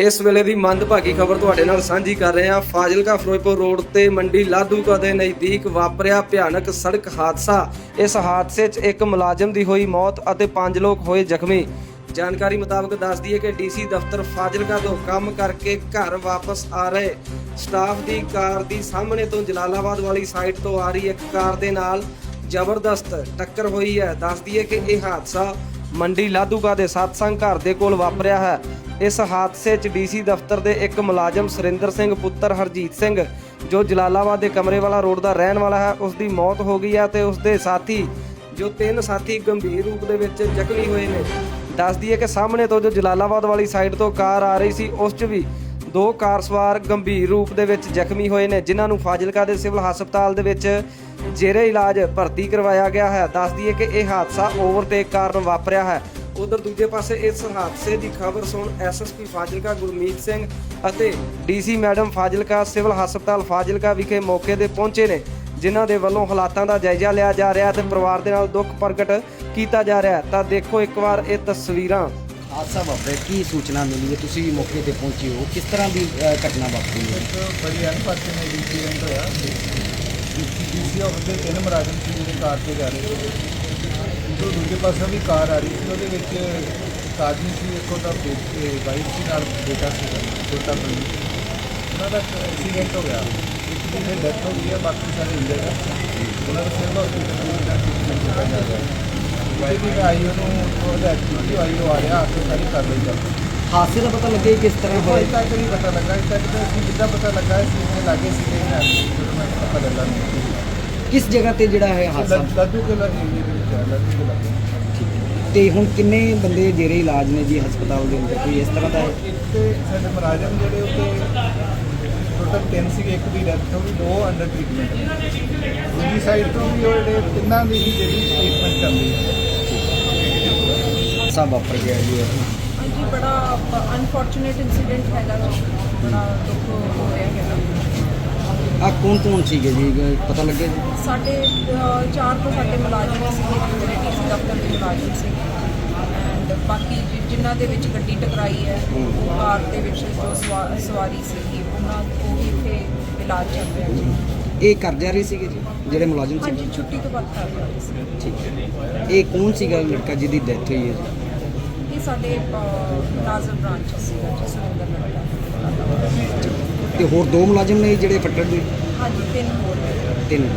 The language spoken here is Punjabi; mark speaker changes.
Speaker 1: ਇਸ ਵੇਲੇ ਦੀ ਮੰਦਭਾਗੀ ਖਬਰ ਤੁਹਾਡੇ ਨਾਲ ਸਾਂਝੀ ਕਰ ਰਹੇ ਹਾਂ। ਫਾਜ਼ਿਲਕਾ ਫਿਰੋਜ਼ਪੁਰ ਰੋਡ ਤੇ ਮੰਡੀ ਲਾਧੂਕਾ ਦੇ ਨਜ਼ਦੀਕ ਵਾਪਰਿਆ ਭਿਆਨਕ ਸੜਕ ਹਾਦਸਾ। ਇਸ ਹਾਦਸੇ 'ਚ ਇੱਕ ਮੁਲਾਜ਼ਮ ਦੀ ਹੋਈ ਮੌਤ ਅਤੇ ਪੰਜ ਲੋਕ ਹੋਏ ਜ਼ਖਮੀ। ਜਾਣਕਾਰੀ ਮੁਤਾਬਕ ਦੱਸਦੀ ਹੈ ਕਿ ਡੀਸੀ ਦਫ਼ਤਰ ਫਾਜ਼ਿਲਕਾ ਤੋਂ ਕੰਮ ਕਰਕੇ ਘਰ ਵਾਪਸ ਆ ਰਹੇ। ਸਟਾਫ ਦੀ ਕਾਰ ਦੀ ਸਾਹਮਣੇ ਤੋਂ ਜਲਾਲਾਬਾਦ ਵਾਲੀ ਸਾਈਡ ਤੋਂ ਆ ਰਹੀ ਇੱਕ ਕਾਰ ਦੇ ਨਾਲ ਜ਼ਬਰਦਸਤ ਟੱਕਰ ਹੋਈ ਹੈ। ਦੱਸਦੀ ਹੈ ਕਿ ਇਹ ਹਾਦਸਾ ਮੰਡੀ ਲਾਧੂਕਾ ਦੇ ਸਤਸੰਗ ਘਰ ਦੇ ਕੋਲ ਵਾਪਰਿਆ ਹੈ। ਇਸ ਹਾਦਸੇ 'ਚ ਡੀਸੀ ਦਫ਼ਤਰ ਦੇ ਇੱਕ ਮੁਲਾਜ਼ਮ ਸੁਰਿੰਦਰ ਸਿੰਘ, ਪੁੱਤਰ ਹਰਜੀਤ ਸਿੰਘ, ਜੋ ਜਲਾਲਾਬਾਦ ਦੇ ਕਮਰੇਵਾਲਾ ਰੋਡ ਦਾ ਰਹਿਣ ਵਾਲਾ ਹੈ ਉਸ ਦੀ ਮੌਤ ਹੋ ਗਈ ਹੈ ਤੇ ਉਸ ਦੇ ਸਾਥੀ, ਜੋ ਤਿੰਨ ਸਾਥੀ ਗੰਭੀਰ ਰੂਪ ਦੇ ਵਿੱਚ ਜ਼ਖਮੀ ਹੋਏ ਨੇ। ਦੱਸਦੀ ਹੈ ਕਿ ਸਾਹਮਣੇ ਤੋਂ ਜੋ ਜਲਾਲਾਬਾਦ ਵਾਲੀ ਸਾਈਡ ਤੋਂ ਕਾਰ ਆ ਰਹੀ ਸੀ, ਉਸ 'ਚ ਵੀ ਦੋ ਕਾਰ ਸਵਾਰ ਗੰਭੀਰ ਰੂਪ ਦੇ ਵਿੱਚ ਜ਼ਖਮੀ ਹੋਏ ਨੇ, ਜਿਨ੍ਹਾਂ ਨੂੰ ਫਾਜ਼ਿਲਕਾ ਦੇ ਸਿਵਲ ਹਸਪਤਾਲ ਦੇ ਵਿੱਚ ਜੇਰੇ ਇਲਾਜ ਭਰਤੀ ਕਰਵਾਇਆ ਗਿਆ ਹੈ। ਦੱਸਦੀ ਹੈ ਕਿ ਇਹ ਹਾਦਸਾ ਓਵਰਟੇਕ ਕਾਰਨ ਵਾਪਰਿਆ ਹੈ। ਉਧਰ ਦੂਜੇ ਪਾਸੇ ਇਸ ਹਾਦਸੇ ਦੀ ਖਬਰ ਸੁਣ ਐਸਐਸਪੀ ਫਾਜ਼ਿਲਕਾ ਗੁਰਮੀਤ ਸਿੰਘ ਅਤੇ ਡੀਸੀ ਮੈਡਮ ਫਾਜ਼ਿਲਕਾ ਸਿਵਲ ਹਸਪਤਾਲ ਫਾਜ਼ਿਲਕਾ ਵਿਖੇ ਮੌਕੇ ਤੇ ਪਹੁੰਚੇ ਨੇ ਜਿਨ੍ਹਾਂ ਦੇ ਵੱਲੋਂ ਹਾਲਾਤਾਂ ਦਾ ਜਾਇਜ਼ਾ ਲਿਆ ਜਾ ਰਿਹਾ ਤੇ ਪਰਿਵਾਰ ਦੇ ਨਾਲ ਦੁੱਖ ਪ੍ਰਗਟ ਕੀਤਾ ਜਾ ਰਿਹਾ ਤਾਂ ਦੇਖੋ ਇੱਕ ਵਾਰ ਇਹ ਤਸਵੀਰਾਂ।
Speaker 2: ਹਾਦਸਾ ਵਾਪਰਿਆ। ਕੀ ਸੂਚਨਾ ਮਿਲੀ ਹੈ? ਤੁਸੀਂ ਵੀ ਮੌਕੇ ਤੇ ਪਹੁੰਚੇ ਹੋ। ਕਿਸ ਤਰ੍ਹਾਂ ਦੀ ਅ, ਘਟਨਾ ਵਾਪਰੀ ਹੈ?
Speaker 3: ਇੱਕ ਬੜੀ ਇੰਸੀਡੈਂਟ ਹੋਇਆ। ਡੀਸੀ ਆਫਿਸ ਦੇ ਤਿੰਨ ਮੁਲਾਜ਼ਮ ਸੀ ਜਿਹੜੇ ਕਾਰ ਤੇ ਜਾ ਰਹੇ ਸੀ। ਤੋਂ ਦੂਜੇ ਪਾਸੇ ਵੀ ਕਾਰ ਆ ਰਹੀ ਸੀ ਉਹਦੇ ਵਿੱਚ ਇੱਕ ਆਦਮੀ ਸੀ ਇੱਕ ਉਹਦਾ ਵਾਈਫ ਸੀ ਨਾਲ ਬੇਟਾ ਸੀ ਛੋਟਾ ਬੰਦੀ ਉਹਨਾਂ ਦਾ ਐਕਸੀਡੈਂਟ ਹੋ ਗਿਆ। ਇੱਕ ਦੀ ਤੇ ਡੈਥ ਹੋ ਗਈ ਹੈ ਬਾਕੀ ਸਾਰੇ ਇੰਜਰਡ ਹੈ ਉਹਨਾਂ ਨੂੰ ਸਿਵਲ ਹਸਪੀਟਲ ਦਾ ਟ੍ਰੀਟਮੈਂਟ ਦਿੱਤਾ ਜਾ ਰਿਹਾ ਹੈ ਵੀ ਆਈ ਉਹਨੂੰ ਉਹਦਾ ਐਕਟੀਵਿਟੀ ਆਈ ਉਹ ਆ ਰਿਹਾ ਆ ਕੇ ਸਾਰੀ ਕਰ ਰਹੀ। ਹੈ
Speaker 2: ਹਾਦਸੇ ਦਾ ਪਤਾ ਲੱਗਿਆ ਕਿ ਕਿਸ ਤਰ੍ਹਾਂ ਹੋਇਆ?
Speaker 3: ਤੱਕ ਨਹੀਂ ਪਤਾ ਲੱਗਾ ਇਸ ਤੱਕ ਤਾਂ ਅਸੀਂ ਜਿੱਦਾਂ ਪਤਾ ਲੱਗਾ ਸੀ ਕਿ ਲਾਗੇ ਸੀ ਕਿ ਮੈਂ ਪਤਾ ਲੱਗਾ।
Speaker 2: ਕਿਸ ਜਗ੍ਹਾ ਤੇ ਜਿਹੜਾ ਹੈ ਹਾਦਸਾ?
Speaker 3: ਲੱਦੂ ਕੇ
Speaker 2: ਤੇ ਹੁਣ ਕਿੰਨੇ ਬੰਦੇ ਜਿਹੜੇ ਇਲਾਜ ਨੇ ਜੀ ਹਸਪਤਾਲ ਦੇ ਅੰਦਰ? ਕੋਈ ਇਸ ਤਰ੍ਹਾਂ ਦਾ ਹੈ?
Speaker 3: ਤੇ ਸਾਡੇ ਮੁਲਾਜ਼ਮ ਜਿਹੜੇ ਉੱਤੇ ਟੋਟਲ ਤਿੰਨ ਸੀਗੇ ਇੱਕ ਦੀ ਡੈਥ ਹੋ ਗਈ ਦੋ ਅੰਡਰ ਟ੍ਰੀਟਮੈਂਟ ਦੂਜੀ ਸਾਈਡ ਤੋਂ ਵੀ ਉਹ ਜਿਹੜੇ ਤਿੰਨਾਂ ਦੀ ਹੀ ਜਿਹੜੀ ਟ੍ਰੀਟਮੈਂਟ ਚੱਲਦੀ ਹੈ।
Speaker 2: ਹਾਦਸਾ ਵਾਪਰ ਗਿਆ ਜੀ।
Speaker 4: ਹਾਂਜੀ ਬੜਾ ਅਨਫੋਰਚੂਨੇਟ ਇਨਸੀਡੈਂਟ ਹੈਗਾ ਜੀ। ਬੜਾ ਦੁੱਖ ਹੋ ਰਿਹਾ ਹੈਗਾ।
Speaker 2: ਆਹ ਕੌਣ ਕੌਣ ਸੀਗੇ ਜੀ? ਪਤਾ ਲੱਗਿਆ ਜੀ?
Speaker 4: ਸਾਡੇ ਅਹ, ਚਾਰ ਤੋਂ ਸਾਡੇ ਮੁਲਾਜ਼ਮ ਸੀਗੇ ਜਿਹੜੇ ਡੀਸੀ ਦਫ਼ਤਰ ਦੇ ਮੁਲਾਜ਼ਮ ਸੀ ਐਂਡ ਬਾਕੀ ਜਿ- ਜਿਨ੍ਹਾਂ ਦੇ ਵਿੱਚ ਗੱਡੀ ਟਕਰਾਈ ਹੈ ਉਹ ਕਾਰ ਦੇ ਵਿੱਚ ਜੋ ਸਵਾ- ਸਵਾਰੀ ਸੀਗੀ ਉਹਨਾਂ ਉਹ ਵੀ ਇੱਥੇ ਇਲਾਜ ਚੱਲ ਰਿਹਾ ਜੀ
Speaker 2: ਇਹ ਕਰ ਜਾ ਰਹੇ ਸੀਗੇ ਜੀ ਜਿਹੜੇ ਮੁਲਾਜ਼ਮ
Speaker 4: ਹਾਂਜੀ
Speaker 2: ਸੀ
Speaker 4: ਛੁੱਟੀ ਤੋਂ ਬਾਅਦ ਕਰ ਰਹੇ ਸੀ
Speaker 2: ਠੀਕ ਹੈ। ਇਹ ਕੌਣ ਸੀਗਾ ਲੜਕਾ ਜਿਹਦੀ ਡੈਥ ਹੋਈ ਹੈ ਜੀ?
Speaker 4: ਇਹ ਸਾਡੇ ਅਹ, ਨਾਜ਼ਰ ਬ੍ਰਾਂਚ ਸੀਗਾ ਜੀ ਸੁਰਿੰਦਰ ਨਗਰ
Speaker 2: ਤੇ ਹੋਰ ਦੋ ਮੁਲਾਜ਼ਮ ਨੇ ਜਿਹੜੇ ਫੱਟੜ ਦੇ
Speaker 4: ਹਾਂਜੀ ਤਿੰਨ ਹੋਰ ਨੇ।
Speaker 2: ਤਿੰਨ।